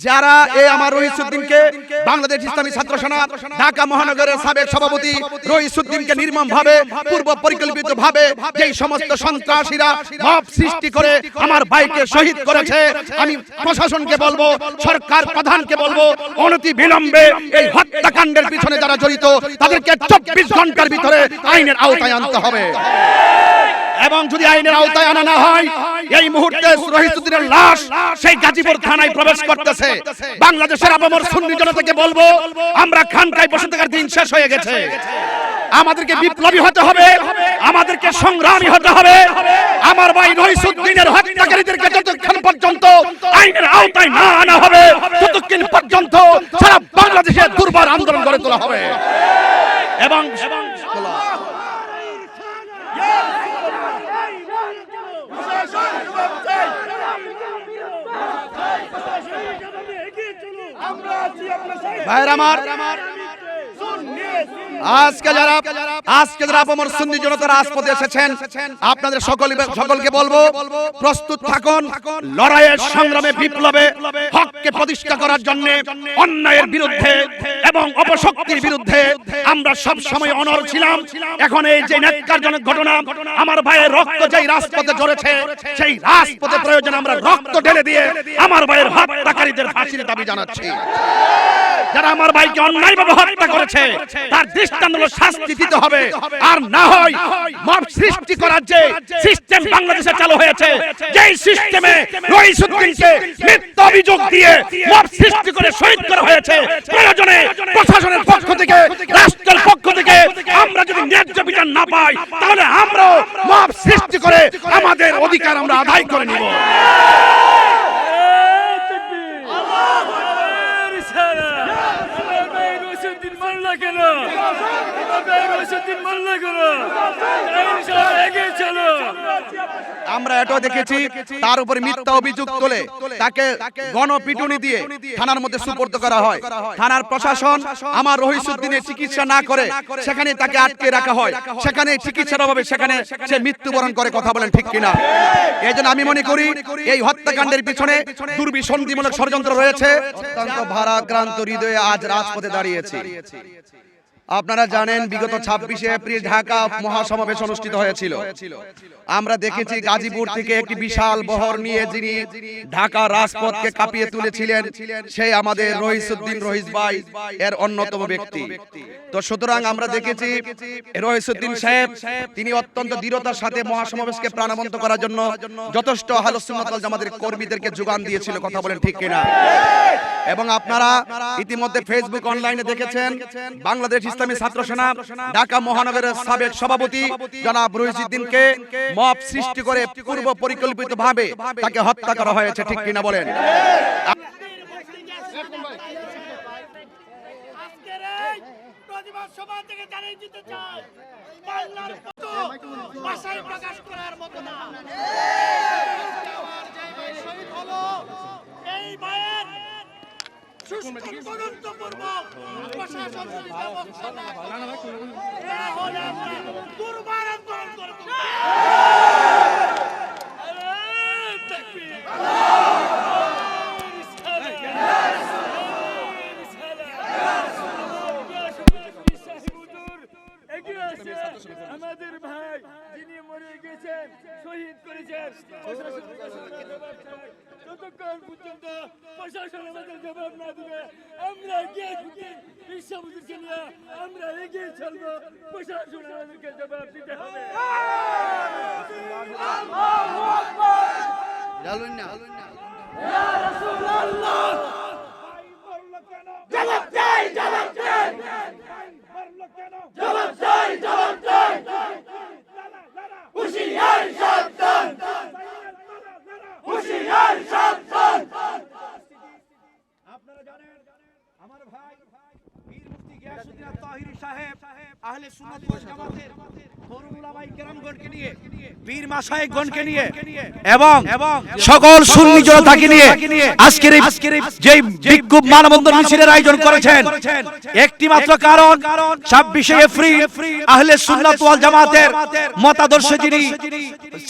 যারা এই আমার রহিসুদ্দিনকে বাংলাদেশ ইসলামী ছাত্র সেনা ঢাকা মহানগরের সাবেক সভাপতি রহিসুদ্দিনকে নির্মম ভাবে পূর্ব পরিকল্পিত ভাবে যেই সমস্ত সন্ত্রাসীরা মব সৃষ্টি করে আমার ভাইকে শহীদ করেছে আমি প্রশাসনকে বলব সরকার প্রধানকে বলব অনতি বিলম্বে এই হত্যাকাণ্ডের পিছনে যারা জড়িত তাদেরকে চব্বিশ ঘণ্টার ভিতরে আইনের আওতায় আনতে হবে। এবং যদি আইনের আওতায় আনা না হয় এই মুহূর্তে রহিসুদ্দিনের লাশ সেই গাজীপুর থানায় প্রবেশ করতেছে। বাংলাদেশের আপামর সুন্নি জনতাকে বলব আমরা খানকায় বসে থাকার দিন শেষ হয়ে গেছে। আমাদেরকে বিপ্লবী হতে হবে আমাদেরকে সংগ্রামী হতে হবে। আমার ভাই রহিসুদ্দিনের হত্যাকারীদেরকে যতক্ষণ পর্যন্ত আইনের আওতায় না আনা হবে ততক্ষণ পর্যন্ত সারা বাংলাদেশে দুর্বার আন্দোলন গড়ে তোলা হবে। এবং ভাইয়ের আমার। আজকে যারা আজকে যারা আপামর সুন্নি জনতা রাজপথে এসেছেন, আপনাদের সকল সকলকে বলব, প্রস্তুত থাকুন, লড়াইয়ের সংগ্রামে বিপ্লবে হককে প্রতিষ্ঠা করার জন্য, অন্যায়ের বিরুদ্ধে এবং অপশক্তির বিরুদ্ধে আমরা সব সময় অনর ছিলাম। এখন এই যে ন্যাক্কারজনক ঘটনা, আমার ভাইয়ের রক্ত যেই রাজপথে ঝরেছে, সেই রাজপথে প্রয়োজন আমরা রক্ত ঢেলে দিয়ে আমার ভাইয়ের হত্যাকারীদের ফাঁসির দাবি জানাচ্ছি। যারা আমার ভাইকে অন্যায়ভাবে হত্যা করেছে, তার দৃষ্টান্তমূলক শাস্তি দিতে হবে। আর না হয় মব সৃষ্টি করার যে সিস্টেম বাংলাদেশে চালু হয়েছে, যেই সিস্টেমে রইসুদ্দিনকে মিথ্যা অভিযোগ দিয়ে মব সৃষ্টি করে শহীদ করা হয়েছে, প্রয়োজনে প্রশাসনের পক্ষ থেকে, রাষ্ট্রের পক্ষ থেকে আমরা যদি ন্যায্য বিচার না পাই, তাহলে আমরাও মব সৃষ্টি করে আমাদের অধিকার আমরা আদায় করে নিব। আমরা এটাও দেখেছি, তার উপরে মিথ্যা অভিযোগ তোলে, তাকে গণপিটুনি দিয়ে থানার মধ্যে সুপর্দ করা হয়। থানার প্রশাসন আমার রহিসুদ্দিনের চিকিৎসা না করে সেখানে তাকে আটকে রাখা হয়। সেখানে চিকিৎসার অভাবে সেখানে সে মৃত্যুবরণ করে কথা বলেন ঠিক কিনা। এই জন্য আমি মনে করি, এই হত্যাকাণ্ডের পিছনে দুর্বিসন্ধিমূলক ষড়যন্ত্র রয়েছে। অত্যন্ত ভারাক্রান্ত হৃদয়ে আজ রাজপথে দাঁড়িয়েছি। আপনারা জানেন, বিগত ছাব্বিশে এপ্রিল ঢাকা মহাসমাবেশ অনুষ্ঠিত হয়েছিল। আমরা দেখেছি গাজীপুর থেকে একটি বিশাল বহর নিয়ে যিনি ঢাকা রাজপথকে কাঁপিয়ে তুলেছিলেন, সেই আমাদের রহিসুদ্দিন রহিস ভাই, এর অন্যতম ব্যক্তি। তো সুতরাং আমরা দেখেছি, রহিসুদ্দিন সাহেব, তিনি অত্যন্ত দৃঢ়তার সাথে মহাসমাবেশকে প্রাণবন্ত করার জন্য যথেষ্ট আলোচনা জামাতের কর্মীদেরকে যোগান দিয়েছিল, কথা বলেন ঠিক কিনা। এবং আপনারা ইতিমধ্যে ফেসবুক অনলাইনে দেখেছেন, বাংলাদেশ ছাত্র সেনা ঢাকা মহানগরের সাবেক সভাপতি জনাব রহিসুদ্দিনকে মব সৃষ্টি করে পূর্ব পরিকল্পিত ভাবে তাকে হত্যা করা হয়েছে ঠিক কিনা বলেন? এই প্রতিবাদ সভা থেকে জানিয়ে দিতে চাই বাংলার মতো ভাষায় প্রকাশ করার মতো না। আমার যে ভাই শহীদ হলো এই ভাইয়ের সুষ্ঠু তদন্তপূর্বক প্রশাসন যদি ব্যবস্থা না করে, তাহলে আমরা দুর্বার আন্দোলন করব আমাদের ভাই যিনি মরে গেছেন শহীদ করেছেন প্রশাসনের কাছে আমরা জবাব চাই। যতক্ষণ পর্যন্ত প্রশাসন আমাদের জবাব না দিবে আমরা এগিয়ে ছুটি বিশ্বাবুদ্দিনকে নিয়ে আমরা এগিয়ে চলবো প্রশাসন আমাদেরকে জবাব দিতে হবে জবাব চাই জবাব চাই জবাব চাই জবাব চাই হুশিয়ার সাবধান হুশিয়ার সাবধান আপনারা জানেন আমার ভাই বীর মুফতি গিয়াসউদ্দিন আত-তাহিরি সাহেব আহলে সুন্নাত ওয়াল জামাতের তরুণ উলামায়ে কেরামগণকে নিয়ে বীর মাশায়েখগণকে নিয়ে। এবং সকল সুন্নি জনতাকে নিয়ে আজকের যে বিক্ষোভ মানববন্ধন মিছিলের আয়োজন করেছেন। একটি মাত্র কারণ 26 এপ্রিল আহলে সুন্নাত ওয়াল জামাতের মতাদর্শ যিনি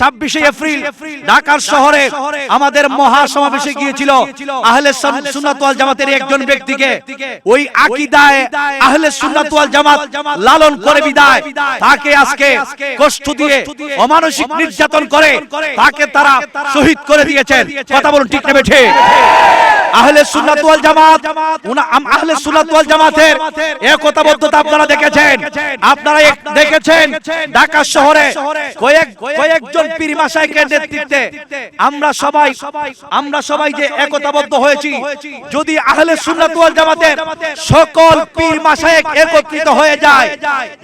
26 এপ্রিল ঢাকার শহরে আমাদের মহা সমাবেশে গিয়েছিল আহলে সুন্নাত ওয়াল জামাতের একজন ব্যক্তিকে ওই আকীদায় আহলে সুন্নাত ওয়াল জামাত লালন করে বিদায়। তাকে আজকে কষ্ট দিয়ে অমানসিক নির্যাতন করে তাকে তারা শহীদ করে দিয়েছেন। কথা বলুন ঠিক নেবে ঠিক। আহলে সুন্নাত ওয়াল জামাত। উনা- আহলে সুন্নাত ওয়াল জামাতের একতাবদ্ধতা আপনারা দেখেছেন। আপনারা দেখেছেন ঢাকা শহরে কয়েক কয়েকজন পীর মাশাইখের নেতৃত্বে আমরা সবাই আমরা সবাই যে একতাবদ্ধ হয়েছি। যদি আহলে সুন্নাত ওয়াল জামাতের সকল পীর মাশাইখ একত্রিত হয়ে যায়,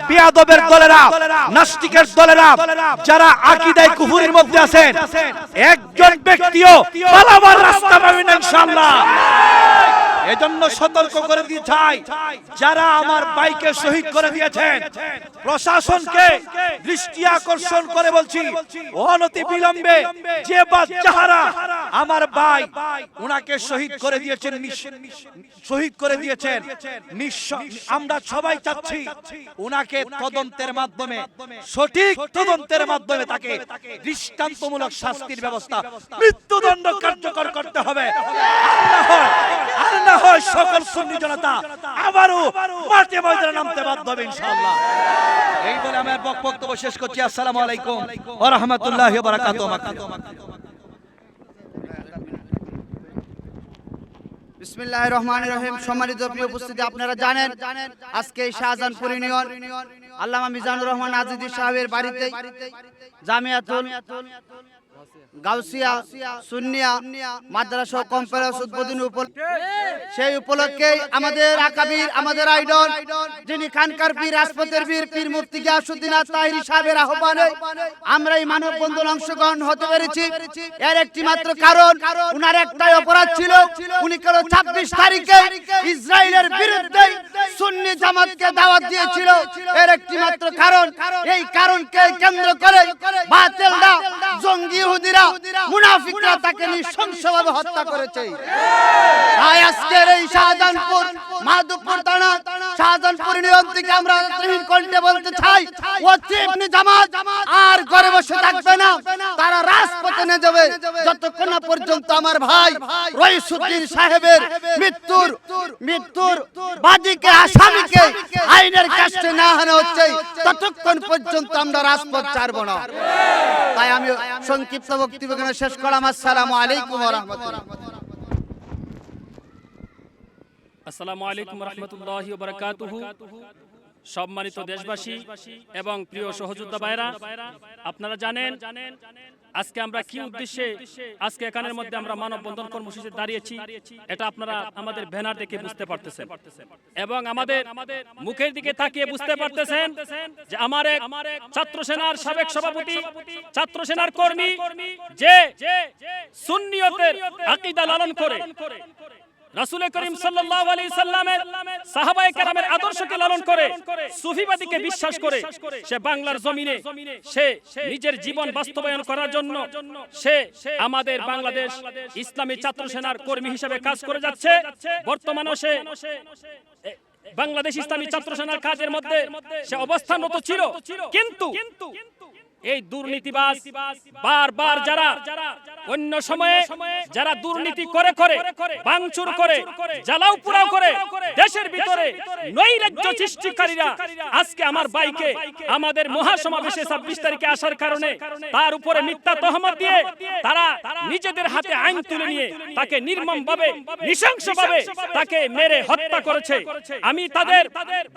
বিয়াদবের দলেরা, নাস্তিকের দলেরা, যারা আকীদায় কুফুরির মধ্যে আছেন, একজন ব্যক্তিও পালাবার রাস্তা পাবে না ইনশাআল্লাহ। এজন্য সতর্ক করে দিয়ে চাই। যারা আমার বাইকে শহীদ করে দিয়েছেন, প্রশাসনকে দৃষ্টি আকর্ষণ করে বলছি, অনতি বিলম্বে যে আমার ভাই, উনাকে শহীদ করে দিয়েছেন শহীদ করে দিয়েছেন আমরা সবাই চাচ্ছি উনাকে তদন্তের মাধ্যমে, সঠিক তদন্তের মাধ্যমে তাকে দৃষ্টান্তমূলক শাস্তির ব্যবস্থা, মৃত্যুদণ্ড কার্যকর করতে হবে আর না হয় আর না হয় সকল সুন্নি জনতা আবারও মাঠে ময়দানে নামতে বাধ্য হবে ইনশাআল্লাহ। এই বলে আমার বক্তব্য শেষ করছি। আসসালামু আলাইকুম ওয়া রাহমাতুল্লাহি ওয়া বারাকাতুহু। বিসমিল্লাহ রহমান রহিম। সম্মানিত প্রিয় উপস্থিতি আপনারা জানেন আজকে শাহজাহানপুর ইউনিয়ন আল্লামা মিজানুর রহমান আজিদি সাহেবের বাড়িতে জামিয়াতুল গাউসিয়া উনার একটাই অপরাধ ছিল, উনি ছাব্বিশ বিরুদ্ধে সুন্নি দাওয়াত দিয়েছিল। এর একটি মাত্র কারণ, এই কেন্দ্র করে মুনাফিকরা তাকে নৃশংসভাবে হত্যা করেছে। তাই আজকের এই শাহজাহানপুর, মাধবপুর থানা, শাহজাহানপুর ইউনিয়ন থেকে আমরা ত্রিহীন কণ্ঠে বলতে চাই, ও চিপনি জামাত আর ঘরে বসে থাকবে না। তারা রাজপথে নিয়ে যাবে। যতক্ষণ না পর্যন্ত আমার ভাই রইসুদ্দিন সাহেবের মৃত্যুর মৃত্যুর বাদীকে, আসামিকে আইনের কাছে না আনা হচ্ছে, ততক্ষণ পর্যন্ত আমরা রাজপথ ছাড়বো না। তাই আমি সংক্ষিপ্ত বক্তব্য এখানে শেষ করলাম আসসালামু আলাইকুম রাহমাতুল্লাহ। আসসালামু আলাইকুম রহমতুল্লাহি সম্মানিত দেশবাসী এবং প্রিয় সহযোদ্ধা ভাইরা, আপনারা জানেন আজকে আমরা কি উদ্দেশ্যে আজকে এখানের মধ্যে আমরা মানববন্ধন কর্মসূচিতে দাঁড়িয়েছি। এটা আপনারা আমাদের ব্যানার দেখে বুঝতে পারতেছেন। এবং আমাদের আমাদের মুখের দিকে তাকিয়ে বুঝতে পারতেছেন যে আমার এক ছাত্র সেনার সাবেক সভাপতি ছাত্র সেনার কর্মী যে সুন্নিয়তের আকীদা লালন করে। রাসূল করিম সাল্লাল্লাহু আলাইহি সাল্লামের সাহাবায়ে কেরামের আদর্শকে লালন করে সুফিবাদীকে বিশ্বাস করে সে বাংলার জমিনে সে নিজের জীবন বাস্তবায়ন করার জন্য সে আমাদের বাংলাদেশ ইসলামী ছাত্র সেনার কর্মী হিসেবে কাজ করে যাচ্ছে বর্তমানে সে বাংলাদেশ ইসলামী ছাত্র সেনার কাজের মধ্যে সে অবস্থানরত ছিল। কিন্তু এই দুর্নীতিবাজ বারবার যারা অন্য সময়ে যারা দুর্নীতি করে করে, ভাঙচুর করে, জ্বালাও পুরাও করে, দেশের ভিতরে নৈরাজ্য সৃষ্টিকারীরা আজকে আমার বাইকে, আমাদের মহাসমাবেশে ছাব্বিশ তারিখে আসার কারণে তার উপরে মিথ্যা তহমত দিয়ে তারা নিজেদের হাতে আইন তুলে নিয়ে তাকে নির্মম ভাবে নৃশংস ভাবে তাকে মেরে হত্যা করেছে। আমি তাদের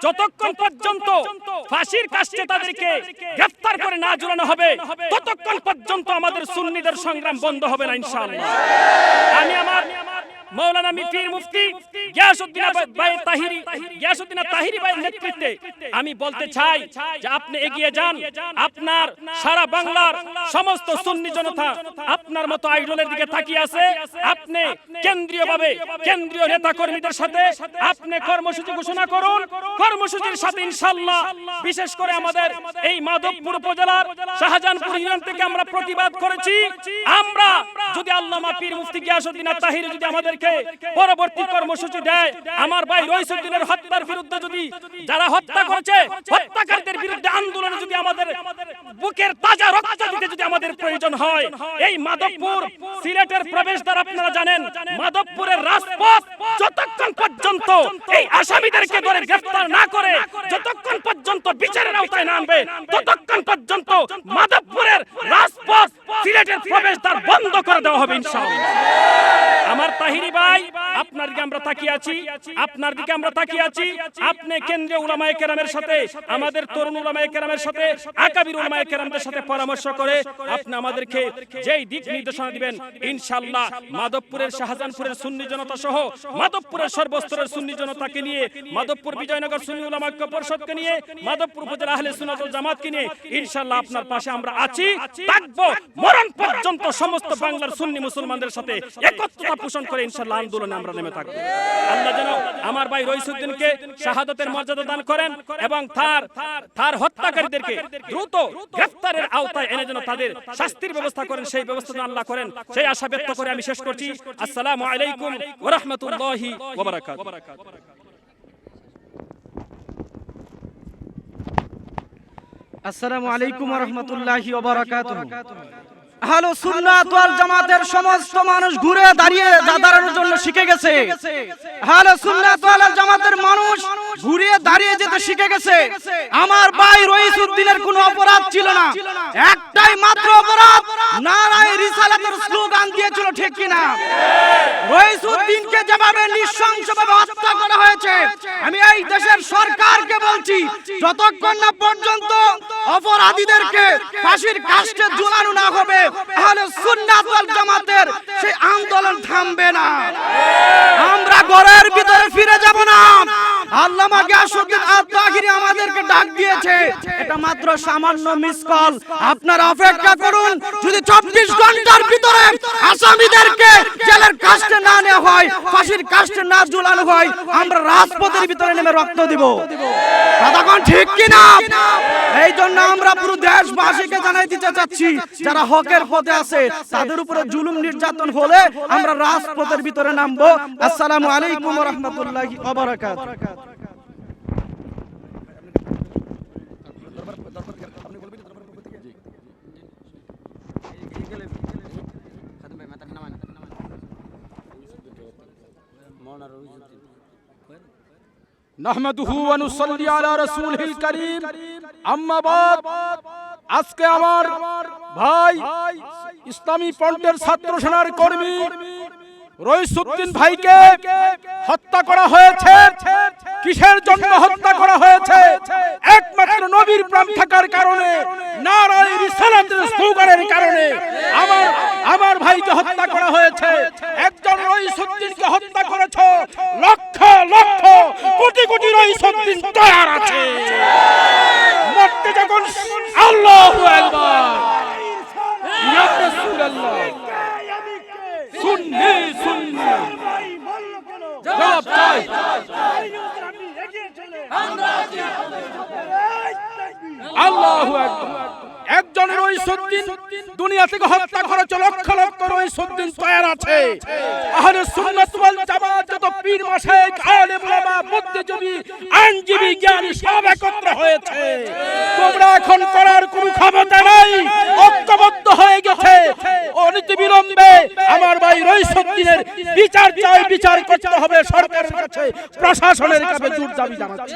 যতক্ষণ পর্যন্ত ফাঁসির কাছে তাদেরকে গ্রেফতার করে না ঝুলানো হবে। ততক্ষণ পর্যন্ত আমাদের সুন্নিদের সংগ্রাম বন্ধ হবে না ইনশাআল্লাহ। আমি আমার মৌলানা মিফির মুফতি গিয়াসউদ্দিন ভাই তাহিরি গিয়াসউদ্দিন তাহিরি ভাইয়ের নেতৃত্বে আমি বলতে চাই যে আপনি এগিয়ে যান। আপনার সারা বাংলার সমস্ত সুন্নি জনতা আপনার মতো আইডলের দিকে তাকিয়ে আছে। আপনি কেন্দ্রীয়ভাবে কেন্দ্রীয় নেতা কর্মীদের সাথে আপনি কর্মসূচি ঘোষণা করুন। কর্মসূচির সাথে ইনশাআল্লাহ বিশেষ করে আমাদের এই মাধবপুর উপজেলার শাহজাহানপুর ইউনিয়ন থেকে আমরা প্রতিবাদ করেছি। আমরা যদি আল্লামা পীর মুফতি গিয়াসউদ্দিন তাহির যদি আমাদেরকে পরবর্তী কর্মসূচি দেয়। আমার ভাই রইসুদ্দিনের হত্যার বিরুদ্ধে যদি যারা হত্যা করেছে হত্যাকারীদের বিরুদ্ধে আন্দোলনে যদি আমাদের বুকের তাজা রক্ত দিতে যদি আমাদের প্রয়োজন হয় এই মাধবপুর সিলেটের প্রবেশদ্বার আপনারা জানেন মাধবপুরের রাজপথ যতক্ষণ পর্যন্ত এই আসামিদেরকে ধরে গ্রেফতার না করে যতক্ষণ পর্যন্ত বিচারের আওতায় না আনবে ততক্ষণ পর্যন্ত মাধবপুরের রাজপথ সিলেটের প্রবেশদ্বার বন্ধ করে দেওয়া হবে ইনশাআল্লাহ। আমার তাহিরি ভাই, আপনার দিকে আমরা তাকিয়ে আছি, আপনার দিকে আমরা তাকিয়ে আছি। আপনি কেন্দ্রীয় কেরামের সাথে, আমাদের তরুণ কেরামের সাথে, আকাবির কেরামদের সাথে পরামর্শ করে আপনি আমাদেরকে যেই দিক নির্দেশনা দিবেন মাধবপুরের শাহজাহানপুরের সুন্নি জনতা সহ মাধবপুরের সর্বস্তরের সুন্নি জনতাকে নিয়ে, মাধবপুর বিজয়নগর সুন্নি উলামা ঐক্য পরিষদকে নিয়ে, মাধবপুর উপজেলা আহলে সুন্নাতুল জামাতকে নিয়ে আপনার পাশে আমরা আছি, থাকব। মরণ পর্যন্ত সমস্ত বাংলার সুন্নি মুসলমানদের সাথে একত্রতা পোষণ করে আন্দোলনে আমরা নেমে থাকব। আল্লাহ যেন আমার ভাই রইসুদ্দিনকে শাহাদতের মর্যাদা দান করেন এবং তার তার হত্যাকারীদেরকে দ্রুত গ্রেফতারের আওতায় এনে যেন তাদের শাস্তির ব্যবস্থা করেন, সেই ব্যবস্থা যেন আল্লাহ করেন, সেই আশা ব্যক্ত করে আমি শেষ করছি। আসসালামু আলাইকুম ওয়া রাহমাতুল্লাহি ওয়া বারাকাতুহু আসসালামু আলাইকুম রহমতুল্লাহি হ্যালো সুন্নাত ওয়াল জামাতের সমস্ত মানুষ ঘুরে দাঁড়িয়ে দাঁড়ানোর জন্য শিখে গেছে। হ্যালো সুন্নাত ওয়াল জামাতের মানুষ ঘুরে দাঁড়িয়ে যেতে শিখে গেছে। আমার ভাই রইসউদ্দিনের কোনো অপরাধ ছিল না। একটাই মাত্র অপরাধ, নারায় রিসালাতের স্লোগান দিয়েছিল, ঠিক কিনা? রইসউদ্দিনকে যেভাবে নৃশংসভাবে হত্যা করা হয়েছে আমি এই দেশের সরকারকে বলছি, যতক্ষণ না পর্যন্ত অপরাধীদেরকে ফাঁসির কাস্টে ঝুলানো না হবে, তাহলে সুন্নাত ওয়াল জামাতের সেই আন্দোলন থামবে না। আমরা ঘরের ভিতরে ফিরে যাব না। আল্লামা গিয়াসউদ্দিন আত-তাহিরি আমাদেরকে ডাক দিয়েছে। এটা মাত্র সামান্য মিস কল আপনারা অপেক্ষা করুন, যদি 24 ঘণ্টার ভিতরে আসামিদেরকে জেলের কাস্টে না নেওয়া ফাঁসির কাস্টে না ঝুলানো আমরা রাজপথের ভিতরে রক্ত ঠিক কিনা? এই জন্য আমরা পুরো দেশবাসীকে জানাই দিতে চাচ্ছি, যারা হকের পথে আছে, তাদের উপরে জুলুম নির্যাতন হলে আমরা রাজপথের ভিতরে নামবো। আসসালামু আলাইকুম আজকে আমার ভাই ইসলামী ফ্রন্টের ছাত্র সেনার কর্মী রইসুদ্দিন ভাইকে হত্যা করা হয়েছে। কিসের জন্য হত্যা করা হয়েছে? একমাত্র নবীর প্রাণ থাকার কারণে নারায়ণ রিসালাতের স্লোগানের কারণে আমার আমার ভাইকে হত্যা করা হয়েছে। একজন রইসুদ্দিনকে হত্যা করেছ। লক্ষ লক্ষ কোটি কোটি রইসুদ্দিন তৈয়ার আছে। মরতে যখন আল্লাহু আকবার। ইয়া রাসূলুল্লাহ। সুন্নি। সুন্নি। জবাব চাই। আল্লাহু আকবার একজন রইসুদ্দিন দুনিয়া থেকে হত্যা করেছে, লক্ষ লক্ষ রইসুদ্দিন তৈয়ার আছে। আহলে সুন্নাত ওয়াল জামাত যত পীর মাশায়েখ আলেম ওলামা বুদ্ধিজীবী, আইনজীবী, জ্ঞানী সব একত্র হয়েছে। তোমরা এখন করার কোনো ক্ষমতা নাই, ঐক্যবদ্ধ হয়ে গেছে। অনীতি বিলম্বে আমার ভাই রইসুদ্দিনের বিচার চাই, বিচার করতে হবে সরকারের কাছে, প্রশাসনের কাছে জোর দাবি জানাচ্ছি।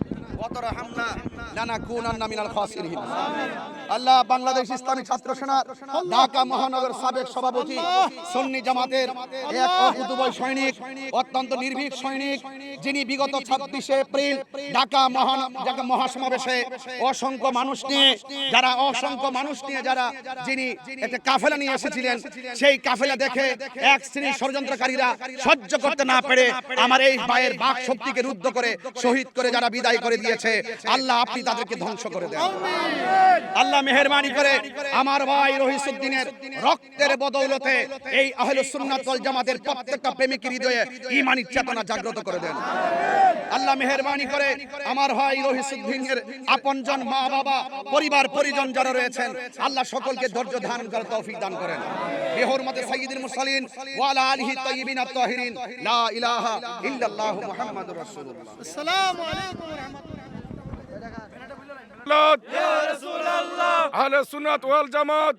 হামনা আল্লাহ বাংলাদেশ ইসলামী ছাত্র সেনার ঢাকা মহানগর সাবেক সভাপতি সুন্নি জামাতের এক অকুতুবয় সৈনিক অত্যন্ত নির্ভীক সৈনিক যিনি বিগত ছাব্বিশে এপ্রিল ঢাকা মহান ঢাকা মহাসমাবেশে অসংখ্য মানুষ নিয়ে যারা অসংখ্য মানুষ নিয়ে যারা যিনি একটা কাফেলা নিয়ে এসেছিলেন সেই কাফেলা দেখে এক শ্রেণির ষড়যন্ত্রকারীরা সহ্য করতে না পেরে আমার এই ভাইয়ের বাক শক্তিকে রুদ্ধ করে শহীদ করে যারা বিদায় করে দিয়েছে। আল্লাহ আপনি তাদেরকে ধ্বংস করে দেন। আল্লাহ মেহরবানি করে আমার ভাই রহিসুদ্দিনের রক্তের বদৌলতে এই আহলে সুন্নাত ওয়াল জামাতের প্রত্যেকটা প্রেমিকের হৃদয়ে ঈমানি চেতনা জাগ্রত করে দেন। আল্লাহ মেহরবানি করে আমার ভাই রহিসুদ্দিনের আপনজন মা বাবা পরিবার পরিজন যারা রয়েছেন আল্লাহ সকলকে ধৈর্য ধারণ করার তৌফিক দান করেন। বিহরমতে সাইয়্যিদুল মুরসালিন ওয়া আলা আলিহি তাইয়্যিবিন আত-তাহিরিন লা ইলাহা ইল্লাল্লাহু মুহাম্মাদুর রাসূলুল্লাহ আসসালামু আলাইকুম ওয়া রাহমাতুল্লাহ আহলে সুনাত ওয়াল জামাত।